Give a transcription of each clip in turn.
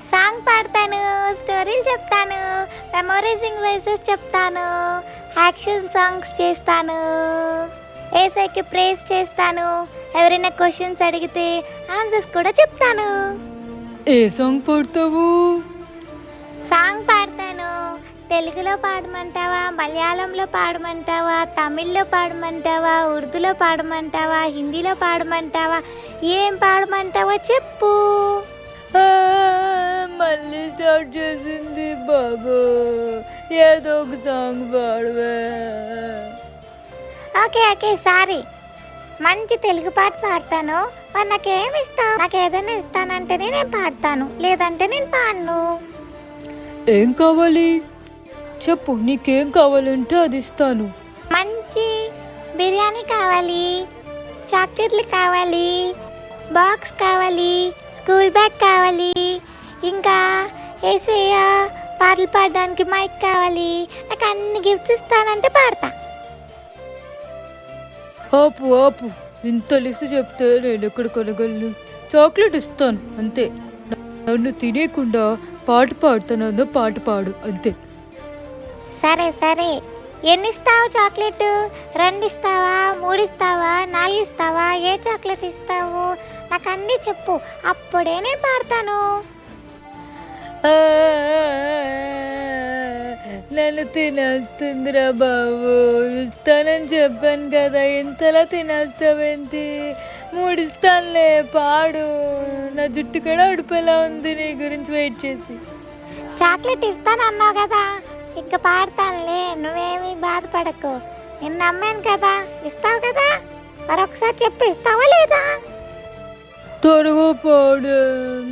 Song పాడతాను స్టోరీలు చెప్తాను మెమోరైజింగ్ వైసెస్ చెప్తాను యాక్షన్ సాంగ్స్ చేస్తాను ఏసైకి ప్రేస్ చేస్తాను ఎవరైనా క్వశ్చన్స్ అడిగితే ఆన్సర్స్ కూడా చెప్తాను. ఏ సాంగ్ పాడతావు? సాంగ్ పాడతాను తెలుగులో పాడమంటావా మలయాళంలో పాడమంటావా తమిళ్ళో పాడమంటావా ఉర్దూలో పాడమంటావా హిందీలో పాడమంటావా ఏం పాడమంటావో చెప్పు. ఆ, మళ్ళీ స్టార్ట్ చేసింది బాబు. ఏదో ఒక సాంగ్ పాడవే. ఓకే ఓకే సారీ మంచి తెలుగు పాట పాడతాను. మరి నాకేమి ఇస్తావు? నాకు ఏదైనా ఇస్తానంటేనే నేను పాడతాను. లేదంటే నేను పాడను. ఏం కావాలి? చెప్పు నీకేం కావాలంటే అది ఇస్తాను. మంచి బిర్యానీ కావాలి చాక్లెట్లు కావాలి బాక్స్ కావాలి స్కూల్ బ్యాగ్ కావాలి ఇంకా ఏసయ్య పాటలు పాడడానికి మైక్ కావాలి. నాకు అన్ని గిఫ్ట్స్ ఇస్తానంటే పాడతా. ఆపు ఆపు. ఇంత లిస్ట్ చెప్తే నేను ఎక్కడ కొనగలను? చాక్లెట్ ఇస్తాను అంతే. నన్ను తినేయకుండా పాట పాడుతానన్న పాట పాడు అంతే. సరే సరే. ఎన్ని ఇస్తావు చాక్లెట్? రెండు ఇస్తావా మూడు ఇస్తావా నాలుగు ఇస్తావా ఏ చాక్లెట్ ఇస్తావు? నాకు అన్నీ చెప్పు. అప్పుడే నేను పాడతాను. నన్ను తినేస్తుందిరా బాబు. ఇస్తానని చెప్పాను కదా ఇంతలా తినేస్తావేంటి? మూడు ఇస్తానులే పాడు. నా జుట్టు కూడా ఉడిపేలా ఉంది నీ గురించి వెయిట్ చేసి. చాక్లెట్ ఇస్తాను అన్నావు కదా ఇక పాడతానులే నువ్వేమీ బాధపడకు. నేను నమ్మాను కదా ఇస్తావు కదా? మరొకసారి చెప్పు ఇస్తావా లేదా? త్వరగా పాడు.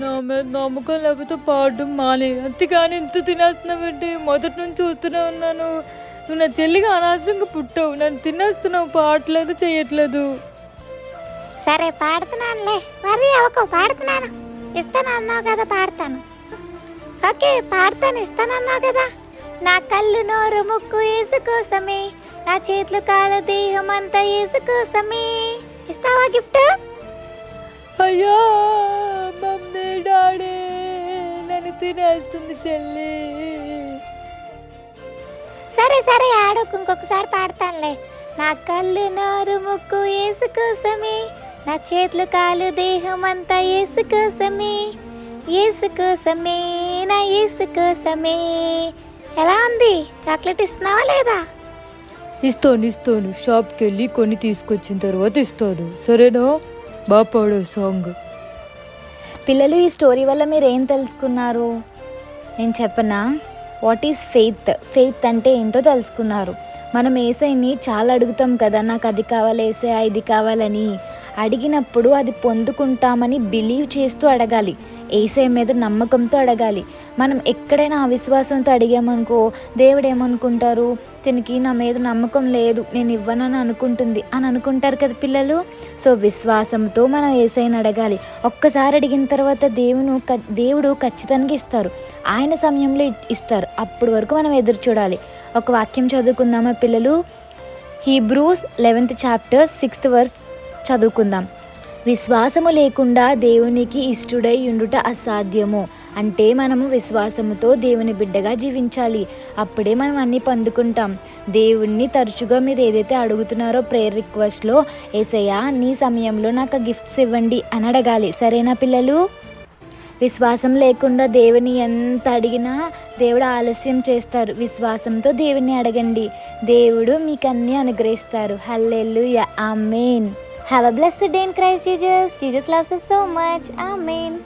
నా మీద నమ్మకం లేకపోతే పాడడం మానే. అంతేగాని ఇంత తినేస్తున్నావేంటి? మొదటి నుంచి చూస్తూనే ఉన్నాను. నువ్వు నా చెల్లిగా అనవసరంగా పుట్టావు. నన్ను తినేస్తున్నావు. పాడలేదు చేయట్లేదు సరే పాడుతున్నానులే. మరి అవకు పాడుతున్నాను. ఇస్తాను అన్నావు కదా పాడతాను. ఓకే పాడతాను ఇస్తాను అన్నావు కదా. నా కళ్ళు నోరు ముక్కు ఏసు కోసమే నా చేతులు కాలు దేహం అంతా ఏసు కోసమే ఇస్తావా గిఫ్ట్? అయ్యో మమ్మీ డాడీ నన్ను తినేస్తుంది చెల్లి. సరే సరే ఆడకు ఇంకొకసారి పాడతానులే. నా కళ్ళు నోరు ముక్కు ఏసు కోసమే నా చేతులు కాలు దేహం అంతా ఏసు కోసమే ఏసు కోసమే నా ఏసు కోసమే ఎలా ఉంది? చాక్లెట్ ఇస్తున్నావా లేదా? ఇస్తాను ఇస్తాను. షాప్కి వెళ్ళి కొన్ని తీసుకొచ్చిన తర్వాత ఇస్తాను. సరేనా? బాగా సాంగ్. పిల్లలు ఈ స్టోరీ వల్ల మీరు ఏం తెలుసుకున్నారు? నేను చెప్పనా? వాట్ ఈస్ ఫెయిత్ ఫెయిత్ అంటే ఏంటో తెలుసుకున్నారు. మనం ఏసైని చాలా అడుగుతాం కదా నాకు అది కావాలి ఏసే ఇది కావాలని. అడిగినప్పుడు అది పొందుకుంటామని బిలీవ్ చేస్తూ అడగాలి. ఏసై మీద నమ్మకంతో అడగాలి. మనం ఎక్కడైనా అవిశ్వాసంతో అడిగామనుకో దేవుడు ఏమనుకుంటారు దీనికి నా మీద నమ్మకం లేదు. నేను ఇవ్వనని అనుకుంటుంది. అని అనుకుంటారు కదా పిల్లలు. సో విశ్వాసంతో మనం ఏసైని అడగాలి. ఒక్కసారి అడిగిన తర్వాత దేవును క- దేవుడు ఖచ్చితంగా ఇస్తారు. ఆయన సమయంలో ఇ- ఇస్తారు. అప్పటి వరకు మనం ఎదురు చూడాలి. ఒక వాక్యం చదువుకుందామా పిల్లలు? Hebrews eleventh chapter sixth verse చదువుకుందాం. విశ్వాసము లేకుండా దేవునికి ఇష్టడై ఉండుట అసాధ్యము. అంటే మనము విశ్వాసముతో దేవుని బిడ్డగా జీవించాలి. అప్పుడే మనం అన్నీ పొందుకుంటాం. దేవుణ్ణి తరచుగా మీరు ఏదైతే అడుగుతున్నారో ప్రేయర్ రిక్వెస్ట్లో ఏసయ్యా నీ సమయంలో నాకు గిఫ్ట్స్ ఇవ్వండి అని అడగాలి. సరేనా పిల్లలు? విశ్వాసం లేకుండా దేవుని ఎంత అడిగినా దేవుడు ఆలస్యం చేస్తారు. విశ్వాసంతో దేవుని అడగండి. దేవుడు మీకు అన్నీ అనుగ్రహిస్తారు. హల్లెల్లు amen. Have a blessed day in Christ Jesus. Jesus loves us so much. Amen.